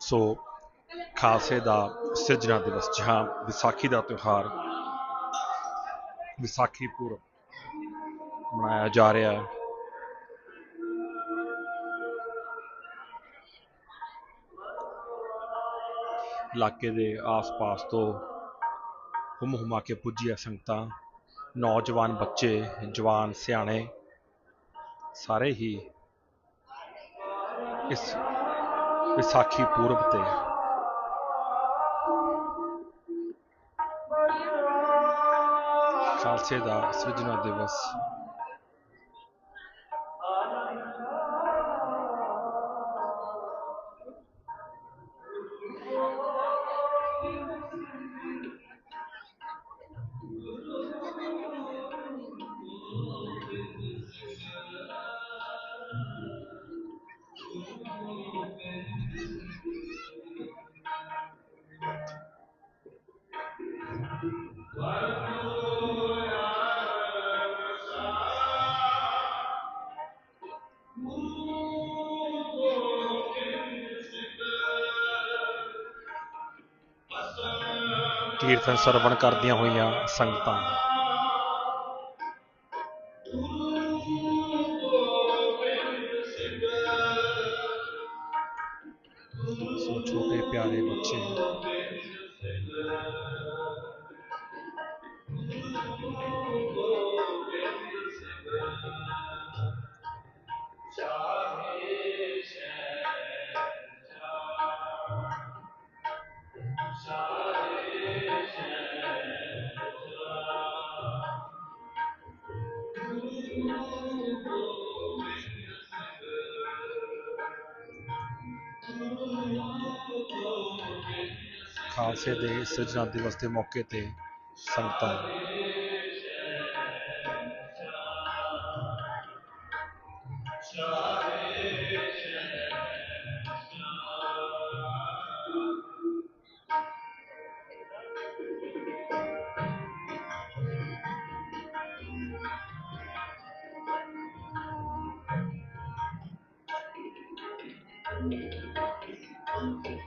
ਸੋ ਖਾਲਸੇ ਦਾ ਸਿਰਜਣਾ ਦਿਵਸ, ਜਹਾਂ ਵਿਸਾਖੀ ਦਾ ਤਿਉਹਾਰ ਵਿਸਾਖੀ ਪੁਰਬ ਮਨਾਇਆ ਜਾ ਰਿਹਾ ਹੈ। ਇਲਾਕੇ ਦੇ ਆਸ-ਪਾਸ ਤੋਂ ਹੁਮ ਹੁਮਾ ਕੇ ਪੁੱਜੀਆਂ ਸੰਗਤਾਂ, ਨੌਜਵਾਨ ਬੱਚੇ, ਜਵਾਨ ਸਿਆਣੇ ਸਾਰੇ ਹੀ ਇਸ ਵਿਸਾਖੀ ਪੂਰਬ ਤੇ। ਖਾਲਸੇ ਦਾ ਸਿਰਜਣਾ ਦਿਵਸ। ਕੀਰਤਨ ਸਰਵਣ ਕਰਦੀਆਂ ਹੋਈਆਂ ਸੰਗਤਾਂ। ਸੋ ਛੋਟੇ ਪਿਆਰੇ ਬੱਚੇ ਖਾਲਸੇ ਦੇ ਸਿਰਜਣਾ ਦਿਵਸ ਦੇ ਮੌਕੇ ਤੇ ਸੰਗਤਾਂ ਉਹ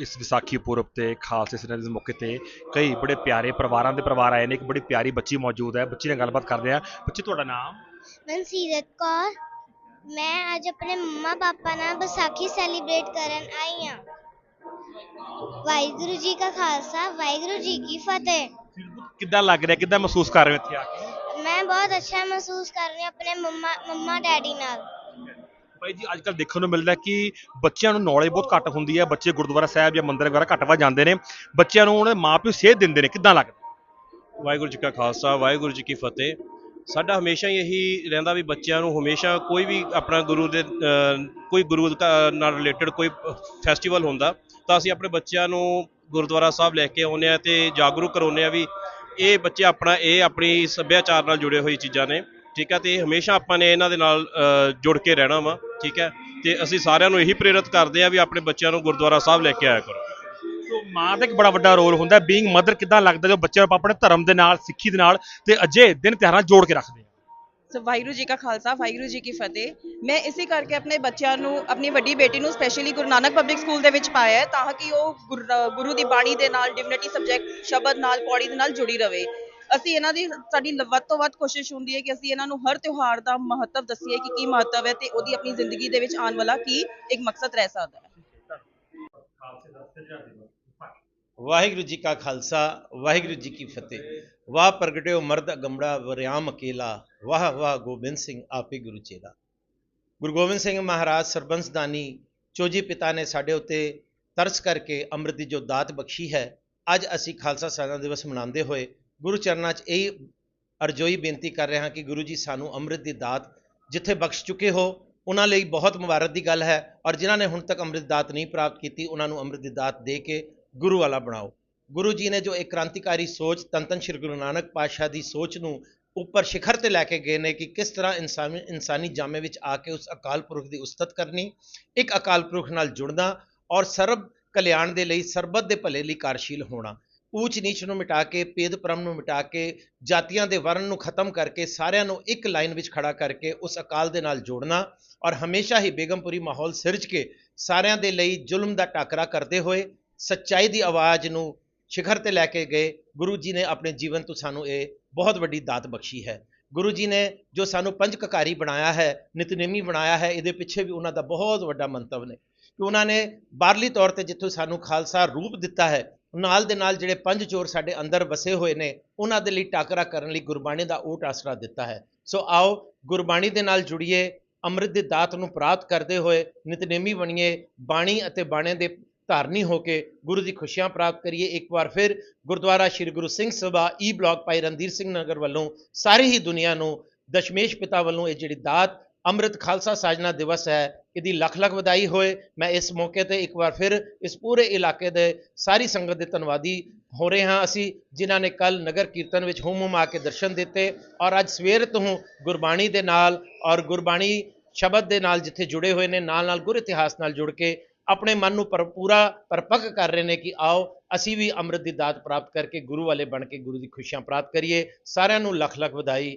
ਇਸ ਵਿਸਾਖੀ ਪੁਰਬ ਤੇ ਖਾਲਸੇ ਸਿਰਜਣਾ ਦਿਵਸ ਮੌਕੇ ਤੇ ਕਈ ਬੜੇ ਪਿਆਰੇ ਪਰਿਵਾਰਾਂ ਦੇ ਪਰਿਵਾਰ ਆਏ ਨੇ ਇੱਕ ਬੜੀ ਪਿਆਰੀ ਬੱਚੀ ਮੌਜੂਦ ਹੈ। ਬੱਚੀ ਨਾਲ ਗੱਲਬਾਤ ਕਰਦੇ ਆ ਬੱਚੀ ਤੁਹਾਡਾ ਨਾਮ? ਮਨਸੀਰਤ ਕੌਰ। ਮੈਂ ਅੱਜ ਆਪਣੇ ਮੰਮਾ ਪਾਪਾ ਨਾਲ ਵਿਸਾਖੀ ਸੈਲੀਬ੍ਰੇਟ ਕਰਨ ਆਈ ਹਾਂ। ਵਾਹਿਗੁਰੂ ਜੀ ਕਾ ਖਾਲਸਾ ਵਾਹਿਗੁਰੂ ਜੀ ਕੀ ਫਤਿਹ। ਕਿੱਦਾਂ ਲੱਗ ਰਿਹਾ? ਕਿੱਦਾਂ ਮਹਿਸੂਸ ਕਰ ਰਹੇ ਹੋ ਇੱਥੇ ਆ ਕੇ? ਮੈਂ ਬਹੁਤ ਅੱਛਾ ਮਹਿਸੂਸ ਕਰ ਰਹੀ ਹਾਂ ਆਪਣੇ ਮੰਮਾ ਮੰਮਾ ਡੈਡੀ ਨਾਲ। ਭਾਈ ਜੀ ਅੱਜ ਕੱਲ੍ਹ ਦੇਖਣ ਨੂੰ ਮਿਲਦਾ ਕਿ ਬੱਚਿਆਂ ਨੂੰ ਨੌਲੇਜ ਬਹੁਤ ਘੱਟ ਹੁੰਦੀ ਹੈ। ਬੱਚੇ ਗੁਰਦੁਆਰਾ ਸਾਹਿਬ ਜਾਂ ਮੰਦਿਰ ਵਗੈਰਾ ਘੱਟ ਵਾ ਜਾਂਦੇ ਨੇ। ਬੱਚਿਆਂ ਨੂੰ ਉਹਨਾਂ ਦੇ ਮਾਪਿਓ ਸੇਧ ਦਿੰਦੇ ਨੇ। ਕਿੱਦਾਂ ਲੱਗਦਾ? ਵਾਹਿਗੁਰੂ ਜੀ ਕਾ ਖਾਲਸਾ, ਵਾਹਿਗੁਰੂ ਜੀ ਕੀ ਫਤਿਹ। ਸਾਡਾ ਹਮੇਸ਼ਾ ਹੀ ਇਹੀ ਰਹਿੰਦਾ ਵੀ ਬੱਚਿਆਂ ਨੂੰ ਹਮੇਸ਼ਾ ਕੋਈ ਵੀ ਆਪਣਾ ਗੁਰੂ ਦੇ ਕੋਈ ਗੁਰੂ ਨਾਲ ਰਿਲੇਟਡ ਕੋਈ ਫੈਸਟੀਵਲ ਹੁੰਦਾ, ਤਾਂ ਅਸੀਂ ਆਪਣੇ ਬੱਚਿਆਂ ਨੂੰ ਗੁਰਦੁਆਰਾ ਸਾਹਿਬ ਲੈ ਕੇ ਆਉਂਦੇ ਆ ਤੇ ਜਾਗਰੂਕ ਕਰਾਉਂਦੇ ਆ ਵੀ ਇਹ ਬੱਚੇ ਆਪਣਾ, ਇਹ ਆਪਣੀ ਸੱਭਿਆਚਾਰ ਨਾਲ ਜੁੜੇ ਹੋਈ ਚੀਜ਼ਾਂ ਨੇ। ਠੀਕ ਹੈ ਤੇ ਹਮੇਸ਼ਾ ਆਪਾਂ ਨੇ ਇਹਨਾਂ ਦੇ ਨਾਲ ਜੁੜ ਕੇ ਰਹਿਣਾ ਵਾ। ਠੀਕ ਹੈ? ਤੇ ਅਸੀਂ ਸਾਰਿਆਂ ਨੂੰ ਇਹੀ ਪ੍ਰੇਰਿਤ ਕਰਦੇ ਆ ਵੀ ਆਪਣੇ ਬੱਚਿਆਂ ਨੂੰ ਗੁਰਦੁਆਰਾ ਸਾਹਿਬ ਲੈ ਕੇ ਆਇਆ ਕਰੋ। ਸੋ ਮਾਂ ਦਾ ਇੱਕ ਬੜਾ ਵੱਡਾ ਰੋਲ ਹੁੰਦਾ ਬੀਇੰਗ ਮਦਰ ਕਿੱਦਾਂ ਲੱਗਦਾ ਜੋ ਬੱਚਿਆਂ ਨੂੰ ਆਪਣੇ ਧਰਮ ਦੇ ਨਾਲ ਸਿੱਖੀ ਦੇ ਨਾਲ ਤੇ ਅਜੇ ਦਿਨ ਤਿਉਹਾਰਾਂ ਨਾਲ ਜੋੜ ਕੇ ਰੱਖਦੇ ਆ? ਸੋ ਵਾਹਿਗੁਰੂ ਜੀ ਕਾ ਖਾਲਸਾ ਵਾਹਿਗੁਰੂ ਜੀ ਕੀ ਫਤਿਹ। ਮੈਂ ਇਸੇ ਕਰਕੇ ਆਪਣੇ ਬੱਚਿਆਂ ਨੂੰ ਆਪਣੀ ਵੱਡੀ ਬੇਟੀ ਨੂੰ specially Guru Nanak public school ਦੇ ਵਿੱਚ ਪਾਇਆ ਹੈ ਤਾਂ ਕਿ ਉਹ ਗੁਰ- ਦੀ ਬਾਣੀ ਦੇ ਨਾਲ ਡਿਵਿਨਿਟੀ ਸਬਜੈਕਟ ਸ਼ਬਦ ਨਾਲ ਪੌੜੀ ਦੇ ਨਾਲ ਜੁੜੀ ਰਵੇ। ਅਸੀਂ ਇਹਨਾਂ ਦੀ, ਸਾਡੀ ਵੱਧ ਤੋਂ ਵੱਧ ਕੋਸ਼ਿਸ਼ ਹੁੰਦੀ ਹੈ ਕਿ ਅਸੀਂ ਇਹਨਾਂ ਨੂੰ ਹਰ ਤਿਉਹਾਰ ਦਾ ਮਹੱਤਵ ਦੱਸੀਏ ਕਿ ਕੀ ਮਹੱਤਵ ਹੈ ਤੇ ਉਹਦੀ ਆਪਣੀ ਜ਼ਿੰਦਗੀ ਦੇ ਵਿੱਚ ਆਉਣ ਵਾਲਾ ਕੀ ਇੱਕ ਮਕਸਦ ਰਹਿ ਸਕਦਾ ਹੈ। ਵਾਹਿਗੁਰੂ ਜੀ ਕਾ ਖਾਲਸਾ, ਵਾਹਿਗੁਰੂ ਜੀ ਕੀ ਫਤਿਹ। ਵਾਹ ਪ੍ਰਗਟਿਓ ਮਰਦ ਅਗੰਬੜਾ ਵਰਿਆਮ ਅਕੇਲਾ। ਵਾਹ ਵਾਹ ਗੋਬਿੰਦ ਸਿੰਘ, ਆਪੇ ਗੁਰੂ ਚੇਲਾ। ਗੁਰੂ ਗੋਬਿੰਦ ਸਿੰਘ ਮਹਾਰਾਜ ਸਰਬੰਸਦਾਨੀ ਚੋਜੀ ਪਿਤਾ ਨੇ ਸਾਡੇ ਉੱਤੇ ਤਰਸ ਕਰਕੇ ਅੰਮ੍ਰਿਤ ਦੀ ਜੋ ਦਾਤ ਬਖਸ਼ੀ ਹੈ, ਅੱਜ ਅਸੀਂ ਖਾਲਸਾ ਸਾਜਨਾ ਦਿਵਸ ਮਨਾਉਂਦੇ ਹੋਏ ਗੁਰੂ ਚਰਨਾਂ 'ਚ ਇਹ ਅਰਜ਼ੋਈ ਬੇਨਤੀ ਕਰ ਰਿਹਾ ਕਿ ਗੁਰੂ ਜੀ ਸਾਨੂੰ ਅੰਮ੍ਰਿਤ ਦੀ ਦਾਤ ਜਿੱਥੇ ਬਖਸ਼ ਚੁੱਕੇ ਹੋ, ਉਹਨਾਂ ਲਈ ਬਹੁਤ ਮੁਬਾਰਕ ਦੀ ਗੱਲ ਹੈ ਔਰ ਜਿਨ੍ਹਾਂ ਨੇ ਹੁਣ ਤੱਕ ਅੰਮ੍ਰਿਤ ਦਾਤ ਨਹੀਂ ਪ੍ਰਾਪਤ ਕੀਤੀ, ਉਹਨਾਂ ਨੂੰ ਅੰਮ੍ਰਿਤ ਦੀ ਦਾਤ ਦੇ ਕੇ ਗੁਰੂ ਵਾਲਾ ਬਣਾਓ। ਗੁਰੂ ਜੀ ਨੇ ਜੋ ਇੱਕ ਕ੍ਰਾਂਤੀਕਾਰੀ ਸੋਚ, ਤਨ ਤਨ ਸ਼੍ਰੀ ਗੁਰੂ ਨਾਨਕ ਪਾਤਸ਼ਾਹ ਦੀ ਸੋਚ ਨੂੰ ਉੱਪਰ ਸਿਖਰ ਤੇ ਲੈ ਕੇ ਗਏ ਨੇ ਕਿ ਕਿਸ ਤਰ੍ਹਾਂ ਇਨਸਾਨੀ ਇਨਸਾਨੀ ਜਾਮੇ ਵਿੱਚ ਆ ਕੇ ਉਸ ਅਕਾਲ ਪੁਰਖ ਦੀ ਉਸਤਤ ਕਰਨੀ, ਇੱਕ ਅਕਾਲ ਪੁਰਖ ਨਾਲ ਜੁੜਨਾ ਔਰ ਸਰਬ ਕਲਿਆਣ ਦੇ ਲਈ ਸਰਬਤ ਦੇ ਭਲੇ ਲਈ ਕਾਰਜਸ਼ੀਲ ਹੋਣਾ। ਊਚ ਨੀਚ ਨੂੰ ਮਿਟਾ ਕੇ, ਭੇਦ ਭਰਮ ਨੂੰ ਮਿਟਾ ਕੇ, ਜਾਤੀਆਂ ਦੇ ਵਰਨ ਨੂੰ ਖਤਮ ਕਰਕੇ, ਸਾਰਿਆਂ ਨੂੰ ਇੱਕ ਲਾਈਨ ਵਿੱਚ ਖੜਾ ਕਰਕੇ ਉਸ ਅਕਾਲ ਦੇ ਨਾਲ ਜੋੜਨਾ ਔਰ ਹਮੇਸ਼ਾ ਹੀ ਬੇਗਮਪੁਰੀ ਮਾਹੌਲ ਸਿਰਜ ਕੇ ਸਾਰਿਆਂ ਦੇ ਲਈ ਜ਼ੁਲਮ ਦਾ ਟਾਕਰਾ ਕਰਦੇ ਹੋਏ ਸੱਚਾਈ ਦੀ ਆਵਾਜ਼ ਨੂੰ ਸਿਖਰ ਤੇ ਲੈ ਕੇ ਗਏ। ਗੁਰੂ ਜੀ ਨੇ ਆਪਣੇ ਜੀਵਨ ਤੋਂ ਸਾਨੂੰ ਇਹ ਬਹੁਤ ਵੱਡੀ ਦਾਤ ਬਖਸ਼ੀ ਹੈ। ਗੁਰੂ ਜੀ ਨੇ ਜੋ ਸਾਨੂੰ ਪੰਜ ਕਕਾਰੀ ਬਣਾਇਆ ਹੈ, ਨਿਤਨੇਮੀ ਬਣਾਇਆ ਹੈ, ਇਹਦੇ ਪਿੱਛੇ ਵੀ ਉਹਨਾਂ ਦਾ ਬਹੁਤ ਵੱਡਾ ਮੰਤਵ ਨੇ। ਕਿ ਉਹਨਾਂ ਨੇ ਬਾਹਰਲੀ ਤੌਰ ਤੇ ਜਿੱਥੋਂ ਸਾਨੂੰ ਖਾਲਸਾ ਰੂਪ ਦਿੱਤਾ ਹੈ ਨਾਲ ਦੇ ਨਾਲ ਜਿਹੜੇ ਪੰਜ ਚੋਰ ਸਾਡੇ ਅੰਦਰ ਵਸੇ ਹੋਏ ਨੇ, ਉਹਨਾਂ ਦੇ ਲਈ ਟਾਕਰਾ ਕਰਨ ਲਈ ਗੁਰਬਾਣੀ ਦਾ ਓਟ ਆਸਰਾ ਦਿੱਤਾ ਹੈ। ਸੋ ਆਓ ਗੁਰਬਾਣੀ ਦੇ ਨਾਲ ਜੁੜੀਏ, ਅੰਮ੍ਰਿਤ ਦੀ ਦਾਤ ਨੂੰ ਪ੍ਰਾਪਤ ਕਰਦੇ ਹੋਏ ਨਿਤਨੇਮੀ ਬਣੀਏ, ਬਾਣੀ ਅਤੇ ਬਾਣੇ ਦੇ ਧਾਰਨੀ ਹੋ ਕੇ ਗੁਰੂ ਦੀ ਖੁਸ਼ੀਆਂ ਪ੍ਰਾਪਤ ਕਰੀਏ। ਇੱਕ ਵਾਰ ਫਿਰ Gurdwara Sri Guru Singh Sabha e E block Bhai Randhir Singh ਨਗਰ ਵੱਲੋਂ ਸਾਰੀ ਹੀ ਦੁਨੀਆ ਨੂੰ ਦਸ਼ਮੇਸ਼ ਪਿਤਾ ਵੱਲੋਂ ਇਹ ਜਿਹੜੀ ਦਾਤ ਅੰਮ੍ਰਿਤ ਖਾਲਸਾ ਸਾਜਨਾ ਦਿਵਸ ਹੈ। ਇਹਦੀ ਲੱਖ ਲੱਖ ਵਧਾਈ ਹੋਏ। ਮੈਂ ਇਸ ਮੌਕੇ ਤੇ ਇੱਕ ਵਾਰ ਫਿਰ ਇਸ ਪੂਰੇ ਇਲਾਕੇ ਦੇ ਸਾਰੀ ਸੰਗਤ ਦੇ ਧੰਨਵਾਦੀ ਹੋ ਰਹੇ ਹਾਂ। ਅਸੀਂ ਜਿਨ੍ਹਾਂ ਨੇ ਕੱਲ ਨਗਰ ਕੀਰਤਨ ਵਿੱਚ ਹੁਮ ਹੁਮ ਆ ਕੇ ਦਰਸ਼ਨ ਦਿੱਤੇ ਔਰ ਅੱਜ ਸਵੇਰ ਤੋਂ ਗੁਰਬਾਣੀ ਦੇ ਨਾਲ ਔਰ ਗੁਰਬਾਣੀ ਸ਼ਬਦ ਦੇ ਨਾਲ ਜਿੱਥੇ ਜੁੜੇ ਹੋਏ ਨੇ, ਨਾਲ ਨਾਲ ਗੁਰ ਇਤਿਹਾਸ ਨਾਲ ਜੁੜ ਕੇ ਆਪਣੇ ਮਨ ਨੂੰ ਪਰ, ਪੂਰਾ ਪਰਪੱਕ ਕਰ ਰਹੇ ਨੇ ਕਿ ਆਓ ਅਸੀਂ ਵੀ ਅੰਮ੍ਰਿਤ ਦੀ ਦਾਤ ਪ੍ਰਾਪਤ ਕਰਕੇ ਗੁਰੂ ਵਾਲੇ ਬਣ ਕੇ ਗੁਰੂ ਦੀ ਖੁਸ਼ੀਆਂ ਪ੍ਰਾਪਤ ਕਰੀਏ। ਸਾਰਿਆਂ ਨੂੰ ਲੱਖ ਲੱਖ ਵਧਾਈ